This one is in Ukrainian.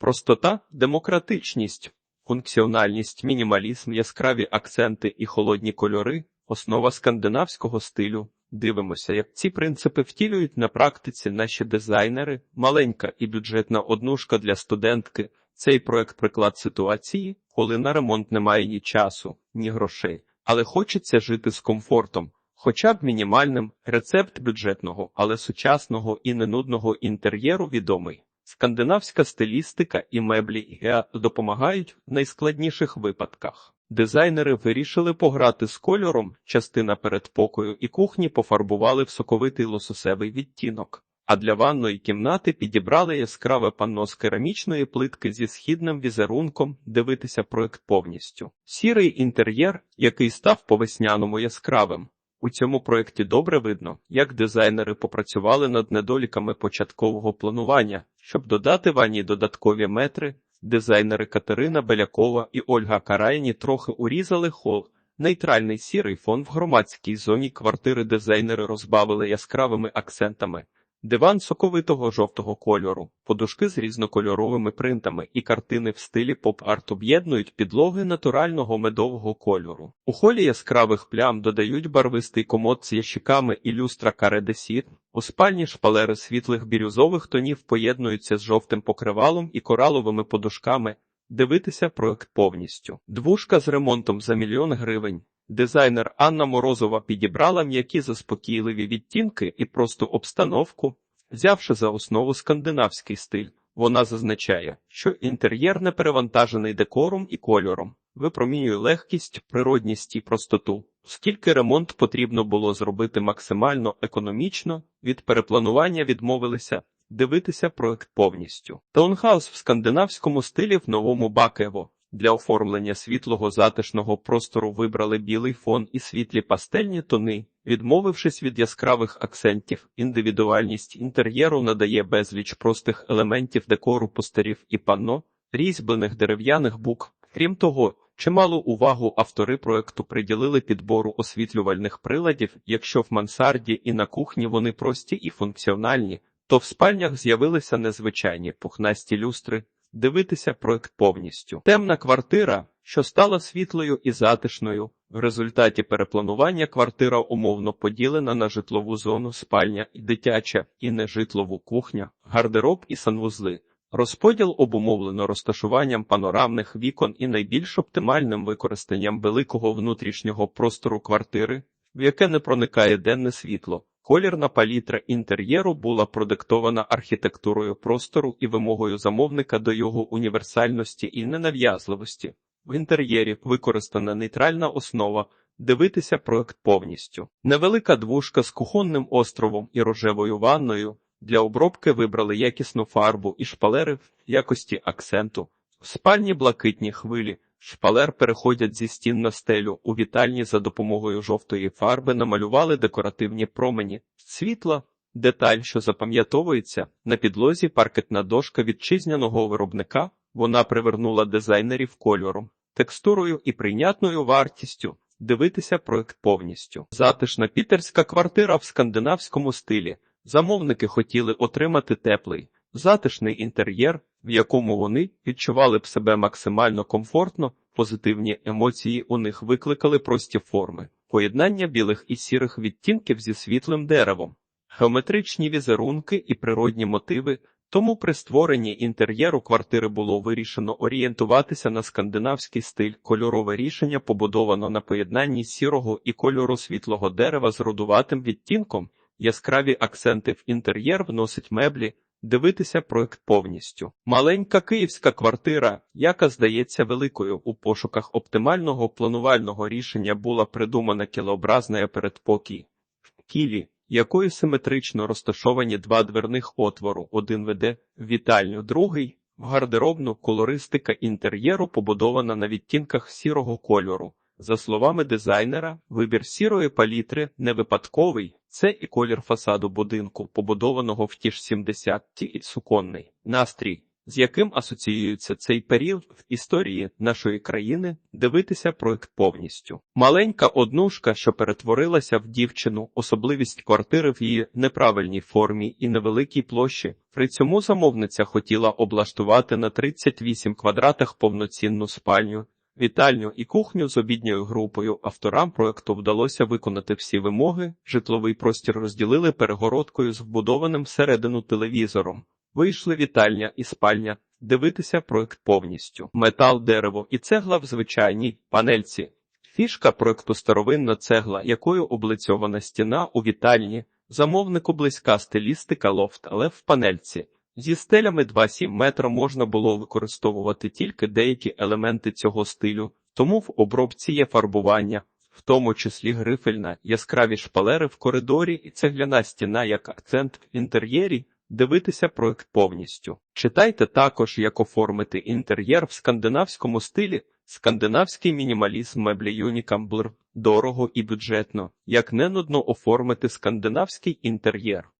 Простота, демократичність, функціональність, мінімалізм, яскраві акценти і холодні кольори основа скандинавського стилю. Дивимося, як ці принципи втілюють на практиці наші дизайнери, маленька і бюджетна однушка для студентки. Цей проект приклад ситуації, коли на ремонт немає ні часу, ні грошей, але хочеться жити з комфортом, хоча б мінімальним рецепт бюджетного, але сучасного і ненудного інтер'єру відомий. Скандинавська стилістика і меблі ІГЕА допомагають в найскладніших випадках. Дизайнери вирішили пограти з кольором, частина передпокою і кухні пофарбували в соковитий лососевий відтінок. А для ванної кімнати підібрали яскраве панно з керамічної плитки зі східним візерунком, дивитися проект повністю. Сірий інтер'єр, який став по весняному яскравим. У цьому проєкті добре видно, як дизайнери попрацювали над недоліками початкового планування, щоб додати ванні додаткові метри. Дизайнери Катерина Белякова і Ольга Карайні трохи урізали хол. Нейтральний сірий фон в громадській зоні квартири дизайнери розбавили яскравими акцентами. Диван соковитого жовтого кольору, подушки з різнокольоровими принтами і картини в стилі поп-арт об'єднують підлоги натурального медового кольору. У холі яскравих плям додають барвистий комод з ящиками і люстра каредесір. У спальні шпалери світлих бірюзових тонів поєднуються з жовтим покривалом і кораловими подушками. Дивитися проект повністю. Двушка з ремонтом за мільйон гривень. Дизайнер Анна Морозова підібрала м'які заспокійливі відтінки і просту обстановку, взявши за основу скандинавський стиль. Вона зазначає, що інтер'єр не перевантажений декором і кольором, випромінює легкість, природність і простоту. Скільки ремонт потрібно було зробити максимально економічно, від перепланування відмовилися дивитися проект повністю. Таунхаус в скандинавському стилі в новому Бакево. Для оформлення світлого затишного простору вибрали білий фон і світлі пастельні тони, відмовившись від яскравих акцентів, індивідуальність інтер'єру надає безліч простих елементів декору постерів і панно, різьблених дерев'яних бук. Крім того, чималу увагу автори проекту приділили підбору освітлювальних приладів, якщо в мансарді і на кухні вони прості і функціональні, то в спальнях з'явилися незвичайні пухнасті люстри. Дивитися проект повністю. Темна квартира, що стала світлою і затишною. В результаті перепланування квартира умовно поділена на житлову зону, спальня і дитяча, і нежитлову кухня, гардероб і санвузли. Розподіл обумовлено розташуванням панорамних вікон і найбільш оптимальним використанням великого внутрішнього простору квартири, в яке не проникає денне світло. Колірна палітра інтер'єру була продиктована архітектурою простору і вимогою замовника до його універсальності і ненав'язливості. В інтер'єрі використана нейтральна основа, дивитися проект повністю. Невелика двушка з кухонним островом і рожевою ванною. Для обробки вибрали якісну фарбу і шпалери в якості акценту. В спальні блакитні хвилі. Шпалер переходять зі стін на стелю. У вітальні за допомогою жовтої фарби намалювали декоративні промені, світла, деталь, що запам'ятовується, на підлозі паркетна дошка вітчизняного виробника. Вона привернула дизайнерів кольором, текстурою і прийнятною вартістю. Дивитися проект повністю. Затишна пітерська квартира в скандинавському стилі. Замовники хотіли отримати теплий, затишний інтер'єр, в якому вони відчували б себе максимально комфортно, позитивні емоції у них викликали прості форми, поєднання білих і сірих відтінків зі світлим деревом, геометричні візерунки і природні мотиви. Тому при створенні інтер'єру квартири було вирішено орієнтуватися на скандинавський стиль. Кольорове рішення побудовано на поєднанні сірого і кольору світлого дерева з рудуватим відтінком. Яскраві акценти в інтер'єр вносить меблі, дивитися проект повністю. Маленька київська квартира, яка здається великою у пошуках оптимального планувального рішення, була придумана кілообразна передпокій в кілі, якою симетрично розташовані два дверних отвору: один веде в вітальню, другий в гардеробну колористика інтер'єру побудована на відтінках сірого кольору. За словами дизайнера, вибір сірої палітри не випадковий, це і колір фасаду будинку, побудованого в ті ж 70-ті і суконний настрій. з яким асоціюється цей період в історії нашої країни, дивитися проект повністю. Маленька однушка, що перетворилася в дівчину, особливість квартири в її неправильній формі і невеликій площі. При цьому замовниця хотіла облаштувати на 38 квадратах повноцінну спальню. Вітальню і кухню з обідньою групою авторам проекту вдалося виконати всі вимоги. Житловий простір розділили перегородкою з вбудованим всередину телевізором. Вийшли вітальня і спальня. Дивитися проект повністю. Метал, дерево і цегла в звичайній панельці. Фішка проекту старовинна цегла, якою облицьована стіна у вітальні. Замовнику близька стилістика лофт, але в панельці. Зі стелями 2,7 метра можна було використовувати тільки деякі елементи цього стилю, тому в обробці є фарбування, в тому числі грифельна, яскраві шпалери в коридорі і цегляна стіна як акцент в інтер'єрі. Дивитися проект повністю. Читайте також, як оформити інтер'єр в скандинавському стилі, скандинавський мінімалізм меблі Unicamblr, дорого і бюджетно, як не нудно оформити скандинавський інтер'єр.